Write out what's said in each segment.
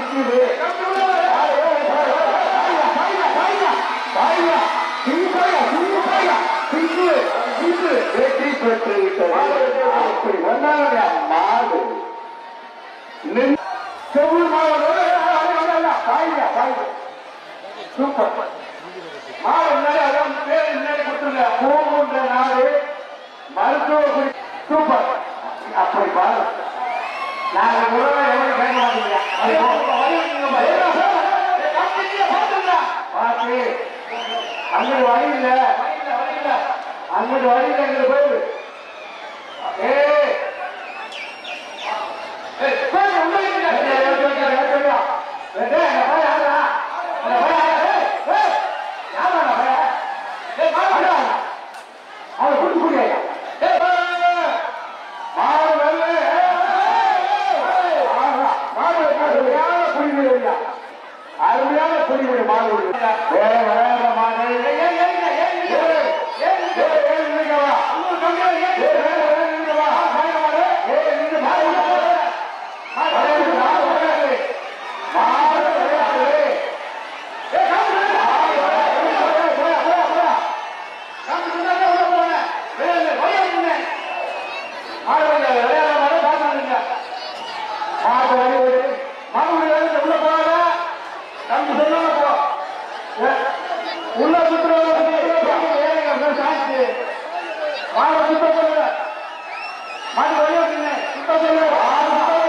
சிங்கு. வெற்றி பெற்று விட்டது. அப்படி மாடு. செவ்வூர் மாடு. சூப்பர். மாடு முன்னாடி அதான் பேர் முன்னாடி கொடுத்துருங்க. பூங்குன்ற நாடு. மருத்துவ சூப்பர். அப்படி பாரு. நாங்க உறவை எவ்வளவு கேட்க மாட்டீங்க அங்கிட்டு வழி இல்லை அங்கிட்டு வழி இல்லை எங்களுக்கு போயிடு. உள்ள சுற்றுலா சாட்சி மாட சுத்த சொல்லுங்க மாடு வெளியே விட்டுங்க. சுத்த சொல்லு. ஆறு மாடு.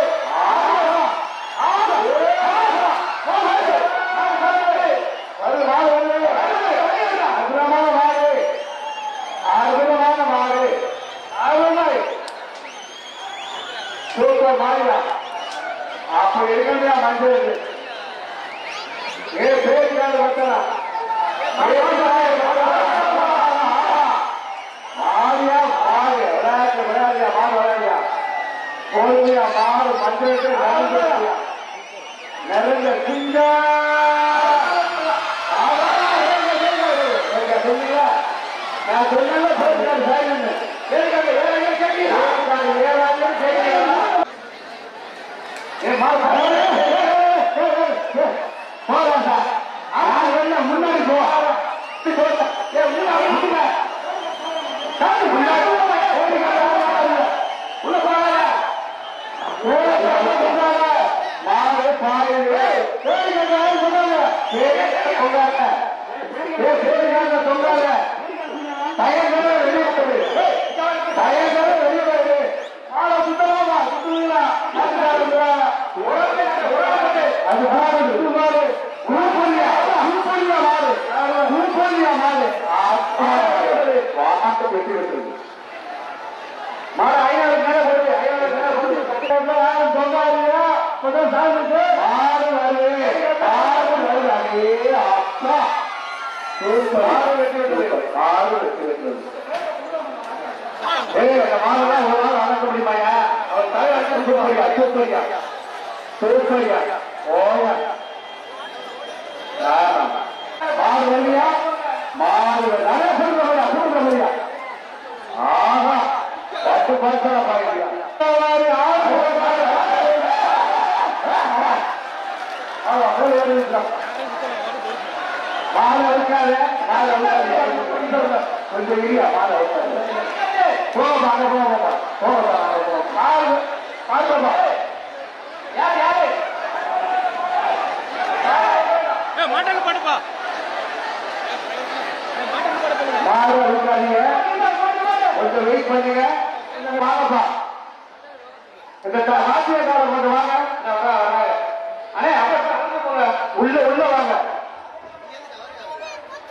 இருக்கா மஞ்சள் நிறைஞ்ச சிங்க நான் சொன்னல பேசுறாரு சாயின்னு கேட்காங்க ஏழை கேட்கி ஏழாயிரம் கேட்கி ஏ மாறு போலாம் சார் நான் என்ன முன்னாடி போ ஏ முன்னாடி முன்னாடி சாமி, முன்னாடி ஓடி வா. உள்ள போகாத. ஓடி வா, சொல்லாத. மாடு, பாடு. பேடி கட்டாத சொல்லாத. பேடி கட்டாத சொல்லாத. ஏ, பேடி கட்டாத சொல்லாத. தயங்கவே வெளியே போடு. தயங்கவே வெளியே போடு. ஆளை சுத்தமா வா, சுத்துவீங்களா? சுத்துறாருங்களா? அது பாரு, இது பாரு. உருப்படியா, உருப்படியா மாடு. உருப்படியா மாடு. அப்பா. வாட்டு வெட்டி விட்டுருக்கு. மாடு ஐநூறு மேல போடுது, ஐநூறு மேல போடுது. பக்கத்துல யாரும் சொல்லாதீங்க. கொஞ்சம் சாப்பிட்டு. மாடு வருது, மாடு வருது. அடே அப்பா. சூப்பர். மாடு வெட்டி விட்டுருக்கு. மாடு வெட்டி விட்டுருக்கு. ஏய், இந்த மாடுலாம் ஒரு நாள் வளர்க்க முடியுமாயா? அவர் தலை வளர்க்க சூப்பரியா, சூப்பரியா. சூப்பரியா. ஓயா. ஆமா. மாடு வருவியா? சொல்லுங்க முடியா, ஆஹா. பத்து பைசா பாருங்க. மாலை அழுக்காத, மாலை அழுக்காத. கொஞ்சம் இரியா, மாலை அங்க போகப்பா. போகப்பா, அங்க போகப்பா. மாடு, மாடுப்பா. யார், யாரு? மாட்டாங்க பாடுப்பா மாடு அழுக்காதீங்க. கொஞ்சம் வெயிட் பண்ணுங்க வாங்கப்பா இந்த வாத்தியக்காரர் கொஞ்சம் வாங்க. அண்ணே போங்க உள்ள உள்ள வாங்க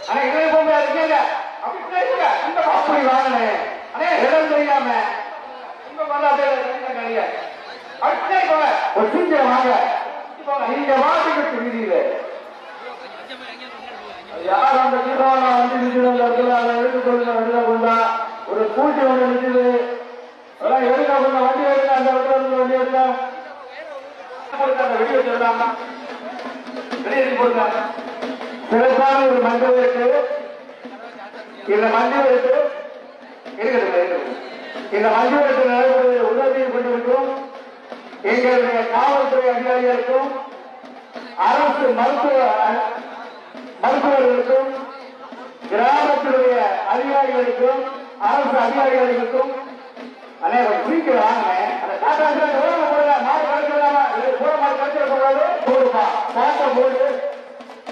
அண்ணே இங்கே போங்க இருக்கீங்க அப்படி தம்பி வாங்கினேன் இடம் தெரியாம இங்க வந்து அப்படியே போங்க. ஒரு சீக்கிரம் வாங்க நீங்க வாட்டுக்கு வீதியில யார் அந்த தீபாவளி வந்து நிற்கிறது இடத்துல அதை கொண்டு ஒரு பூச்சி ஒன்று நிற்குது அதெல்லாம் எடுக்க கொண்ட வண்டி எடுக்க அந்த இடத்துல இருந்து வண்டி எடுக்க அந்த வெடி வச்சிருந்தாங்க வெளியே போடுங்க சிறப்பான ஒரு மஞ்சள் இருக்கு இந்த மஞ்சள் இருக்கு இருக்குது இருக்குது. இந்த மஞ்சள் இருக்கு நடப்பது உதவி கொண்டிருக்கும் எங்களுடைய காவல்துறை அதிகாரிகளுக்கும் அரசு மருத்துவ மருத்துவர்களுக்கும் கிராமத்தினுடைய அதிகாரிகளுக்கும் அரசு அதிகாரிகளுக்கும் அனைவரும் சீக்கிரம் வாங்க. அந்த டாடா ஸ்கை போடுங்க மாடு கழிச்சிடலாமா இது மாடு கழிச்சிட கூடாது போடுப்பா போடு.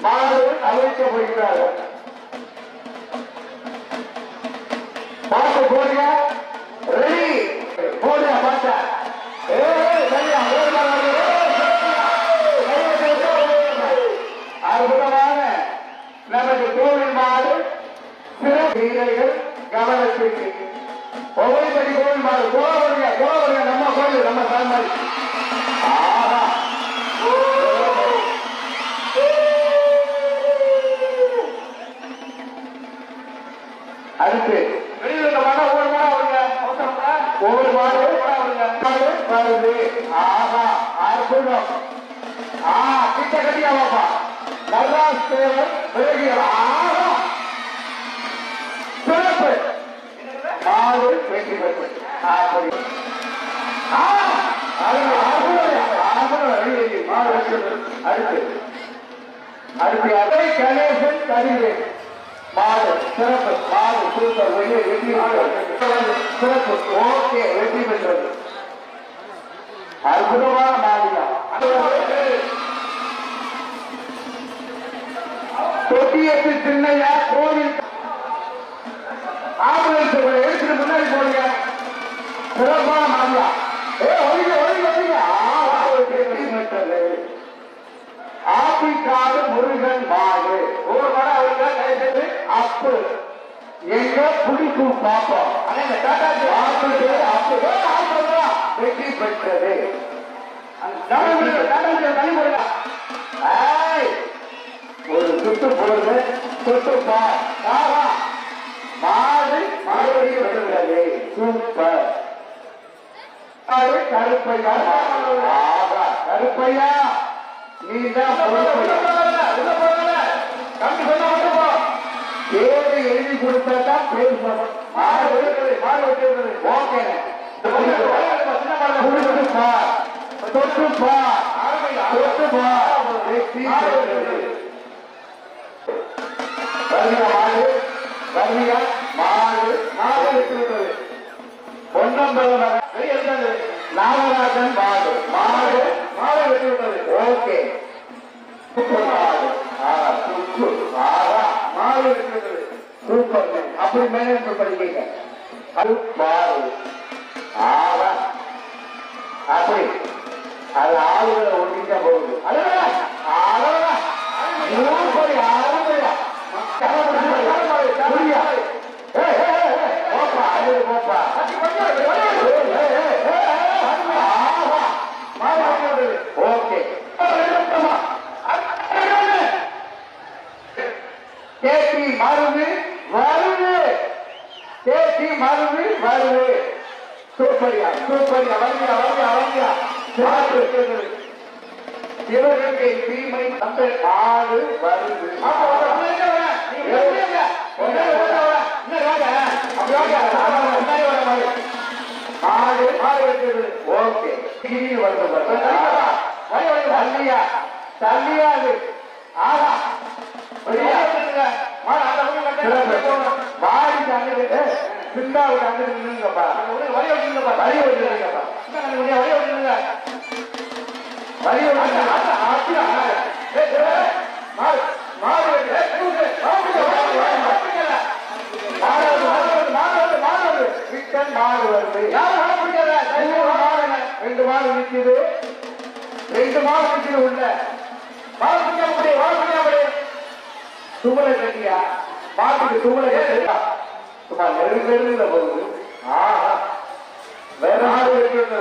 மாடு அழைக்க போகிறார்கள் பாட்டு போடுங்க. அற்புதம் ஆ கிட்ட கட்டியா பாப்பா நல்லாஸ் தேவர் விலகிய ஆஹா சிறப்பு மாடு வெற்றி பெற்று அப்படி அடுத்து அதை கணேசன் கதிரேன் மாடு சிறப்பு மாடு சூப்பர் வெளியே வெற்றி சிறப்பு ஓகே வெற்றி பெற்றது. அற்புதமான மாடியா தொட்டியத்து சின்னையா கோவில். ஆம்புலன்ஸ் எடுத்துட்டு முன்னாடி போடுங்க சிறப்பான மாடியா ஏ ஒழுங்க ஒழுங்க ஒழுங்க. ஆப்பிக்காடு முருகன் மாடு. ஒரு மடம் அவங்க கைது அப்பு எங்க பிடிக்கும் பாப்போம். ஆப்பு அப்பு சுட்டு பார் ஆஹா. மாடு மறுபடியும் விடுகிறது சூப்பர். மாடு கருப்பையா? கருப்பையா நீ தான் பேரு எழுதி கொடுத்தா பேர் சொல்லணும். மாடு விடுகிறது மாடு விட்டுகிறது ஓகே. கொடுத்து பார் தொட்டு பார் தொட்டு பார் வெற்றி பெற்றது. வருகிற மாடு வருகிற மாடு மாடு வெற்றி நாகராஜன் மாடு. மாடு மாடு வெற்றி ஓகே. மாடு ஆஹா சூப்பர் அப்படி மேனேஜ் படிக்க அது மாடு. ஆஹா. அப்படி. அது ஆளுகளை ஒட்டிக்க போகுது. அழகா அழகா சூப்பர் மருந்து வருது கேட்டி மருந்து வருது சூப்பரியா சூப்பரியா வருகியா வருகியா வருகியா சிறப்பு சிவகங்கை தீமை தந்தை ஆடு வருது. வரி ஆடு வைக்கிறது ஓகே கிளி வருது தள்ளியா தள்ளியா அது ஆகா மாடி அங்கிட்டு சிந்தாவுக்கு அங்கிட்டு நின்னுங்கப்பா வரி வச்சுங்கப்பா வரி வச்சுருங்கப்பா வரி வச்சுருங்க வரி ரெண்டு மாடு நிற்குது. ரெண்டு மாடு நிற்குது உள்ள. மாடு பிடிக்க முடியும் மாடு பிடிக்க முடியும் துவலை கட்டியா? மாட்டுக்கு துவலை கட்டியா? சும்மா நெருங்க நெருங்கில போகுது. ஆஹா. வேற ஆடு இருக்கிறது